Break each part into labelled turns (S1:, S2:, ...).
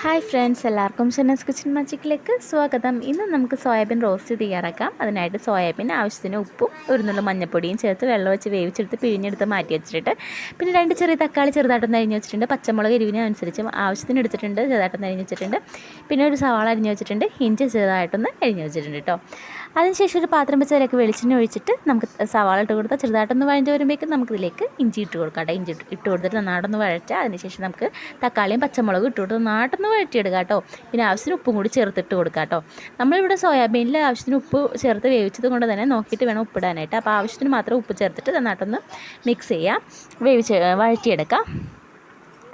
S1: Hi friends എല്ലാവർക്കും ഷെനസ് kitchen മജിക്കിലേക്ക് സ്വാഗതം. ഇന്ന് നമുക്ക് സോയാബീൻ റോസ്റ്റ് തയ്യാറാക്കാം. അതിനായിട്ട് സോയാബീൻ ആവശ്യത്തിന് ഉപ്പും ഒരു നുള്ള മഞ്ഞപ്പൊടിയും ചേർത്ത് വെള്ളം വെച്ച് വേവിച്ചെടുത്ത് പിഴിഞ്ഞെടുത്ത് മാറ്റി വെച്ചിട്ട് പിന്നെ രണ്ട് ചെറിയ തക്കാളി ചെറുതായിട്ടൊന്ന് അരിഞ്ഞ് വെച്ചിട്ടുണ്ട്. പച്ചമുളക് എരിവിനെ അനുസരിച്ച് ആവശ്യത്തിന് എടുത്തിട്ടുണ്ട് ചെറുതായിട്ടൊന്ന് അരിഞ്ഞ് വെച്ചിട്ടുണ്ട്. പിന്നെ ഒരു സവാള അരിഞ്ഞ് വെച്ചിട്ടുണ്ട്. ഇഞ്ചി ചെറുതായിട്ടൊന്ന് അരിഞ്ഞ് വെച്ചിട്ടുണ്ട് കേട്ടോ അതിനുശേഷം ഒരു പാത്രം വെച്ച് അതിലേക്ക് വെളിച്ചെണ്ണ ഒഴിച്ചിട്ട് നമുക്ക് സവാള ഇട്ട് കൊടുത്താൽ ചെറുതായിട്ടൊന്ന് വഴഞ്ഞ് വരുമ്പോഴേക്കും നമുക്കിതിലേക്ക് ഇഞ്ചി ഇട്ട് കൊടുക്കാം ഇഞ്ചി ഇട്ട് കൊടുത്തിട്ട് നന്നായിട്ടൊന്ന് വഴറ്റുക. അതിനുശേഷം നമുക്ക് തക്കാളിയും പച്ചമുളകും ഇട്ട് കൊടുത്ത് നന്നായിട്ടൊന്ന് വഴറ്റിയിടുക കേട്ടോ. പിന്നെ ആവശ്യത്തിന് ഉപ്പും കൂടി ചേർത്തിട്ട് കൊടുക്കുക കേട്ടോ. നമ്മളിവിടെ സോയാബീനിൽ ആവശ്യത്തിന് ഉപ്പ് ചേർത്ത് വേവിച്ചത് കൊണ്ട് തന്നെ നോക്കിയിട്ട് വേണം ഉപ്പിടാനായിട്ട് അപ്പോൾ ആവശ്യത്തിന് മാത്രം ഉപ്പ് ചേർത്തിട്ട് നന്നായിട്ടൊന്ന് മിക്സ് ചെയ്യുക വേവിച്ച് വഴറ്റിയെടുക്കാം.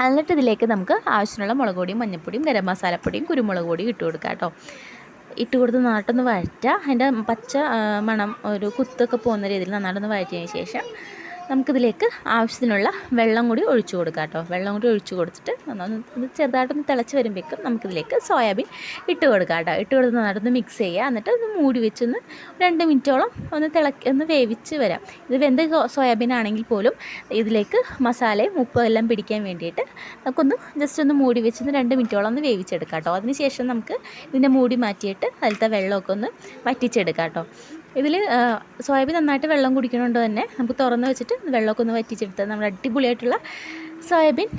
S1: എന്നിട്ട് ഇതിലേക്ക് നമുക്ക് ആവശ്യത്തിനുള്ള മുളക് പൊടിയും മഞ്ഞൾപ്പൊടിയും ഗരം മസാലപ്പൊടിയും കുരുമുളക് പൊടിയും ഇട്ട് കൊടുക്കാം കേട്ടോ. ഇട്ട് കൊടുത്ത് നന്നായിട്ടൊന്ന് വഴറ്റുക. അതിന്റെ പച്ച മണം ഒരു കുത്തൊക്കെ പോകുന്ന രീതിയിൽ നന്നായിട്ടൊന്ന് വഴറ്റിയതിന് ശേഷം നമുക്കിതിലേക്ക് ആവശ്യത്തിനുള്ള വെള്ളം കൂടി ഒഴിച്ചു കൊടുക്കാം കേട്ടോ. വെള്ളം കൂടി ഒഴിച്ചു കൊടുത്തിട്ട് നന്നായി ചെറുതായിട്ടൊന്ന് തിളച്ച് വരുമ്പോഴേക്കും നമുക്കിതിലേക്ക് സോയാബീൻ ഇട്ട് കൊടുക്കാം കേട്ടോ. ഇട്ട് കൊടുത്ത് നന്നായിട്ടൊന്ന് മിക്സ് ചെയ്യുക. എന്നിട്ട് ഒന്ന് മൂടി വെച്ചൊന്ന് രണ്ട് മിനിറ്റോളം ഒന്ന് തിളക്കി ഒന്ന് വേവിച്ച് വരാം. ഇത് വെന്ത സോയാബീൻ ആണെങ്കിൽ പോലും ഇതിലേക്ക് മസാലയും ഉപ്പും എല്ലാം പിടിക്കാൻ വേണ്ടിയിട്ട് നമുക്കൊന്ന് ജസ്റ്റ് ഒന്ന് മൂടി വെച്ചൊന്ന് രണ്ട് മിനിറ്റോളം ഒന്ന് വേവിച്ചെടുക്കാം കേട്ടോ. അതിനുശേഷം നമുക്ക് ഇതിന്റെ മൂടി മാറ്റിയിട്ട് അതിലത്തെ വെള്ളമൊക്കെ ഒന്ന് വറ്റിച്ചെടുക്കാം കേട്ടോ. ഇതിൽ സോയാബീൻ നന്നായിട്ട് വെള്ളം കുടിക്കണോണ്ട് തന്നെ. നമുക്ക് തുറന്ന് വെച്ചിട്ട് വെള്ളമൊക്കെ ഒന്ന് വറ്റിച്ചെടുത്താൽ നമ്മുടെ അടിപൊളിയായിട്ടുള്ള സോയാബീൻ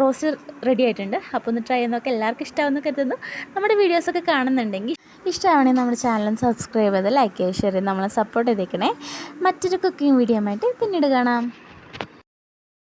S1: റോസ്റ്റ് റെഡി ആയിട്ടുണ്ട്. അപ്പോൾ ഒന്ന് ട്രൈ ചെയ്യുന്നതൊക്കെ എല്ലാവർക്കും ഇഷ്ടമാവുന്ന കരുതുന്നു. നമ്മുടെ വീഡിയോസൊക്കെ കാണുന്നുണ്ടെങ്കിൽ ഇഷ്ടമാണെങ്കിൽ നമ്മുടെ ചാനലും സബ്സ്ക്രൈബ് ചെയ്ത് ലൈക്ക് ചെയ്യുക ഷെയർ ചെയ്ത് നമ്മളെ സപ്പോർട്ട് ചെയ്തേക്കണേ. മറ്റൊരു കുക്കിംഗ് വീഡിയോ ആയിട്ട് പിന്നീട് കാണാം.